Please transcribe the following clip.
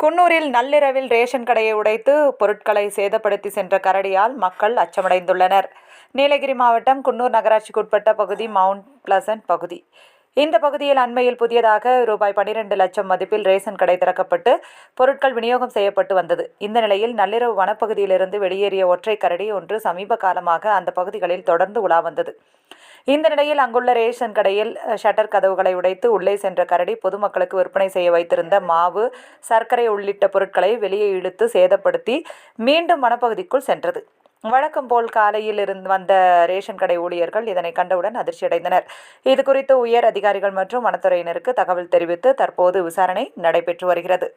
குன்னூரில் நள்ளிரவில் ரேஷன் கடையை உடைத்து பொருட்களை சேதப்படுத்தி சென்ற கரடியால் மக்கள் அச்சமடைந்துள்ளனர். நீலகிரி மாவட்டம் குன்னூர் நகராட்சிக்குட்பட்ட பகுதி மவுண்ட் பிளசன்ட் பகுதி. இந்த பகுதியில் அண்மையில் புதியதாக ரூபாய் பனிரெண்டு லட்சம் மதிப்பில் ரேஷன் கடை திறக்கப்பட்டு பொருட்கள் விநியோகம் செய்யப்பட்டு வந்தது. இந்த நிலையில் நள்ளிரவு வனப்பகுதியிலிருந்து வெளியேறிய ஒற்றை கரடி ஒன்று சமீப காலமாக அந்த பகுதிகளில் தொடர்ந்து உலா வந்தது. இந்த நிலையில் அங்குள்ள ரேஷன் கடையில் ஷட்டர் கதவுகளை உடைத்து உள்ளே சென்ற கரடி பொதுமக்களுக்கு விற்பனை செய்ய வைத்திருந்த மாவு சர்க்கரை உள்ளிட்ட பொருட்களை வெளியே இழுத்து சேதப்படுத்தி மீண்டும் வனப்பகுதிக்குள் சென்றது. வழக்கம் போல் காலையில் இருந்து வந்த ரேஷன் கடை ஊழியர்கள் இதனை கண்டவுடன் அதிர்ச்சியடைந்தனர். இது குறித்து உயர் அதிகாரிகள் மற்றும் வனத்துறையினருக்கு தகவல் தெரிவித்து தற்போது விசாரணை நடைபெற்று வருகிறது.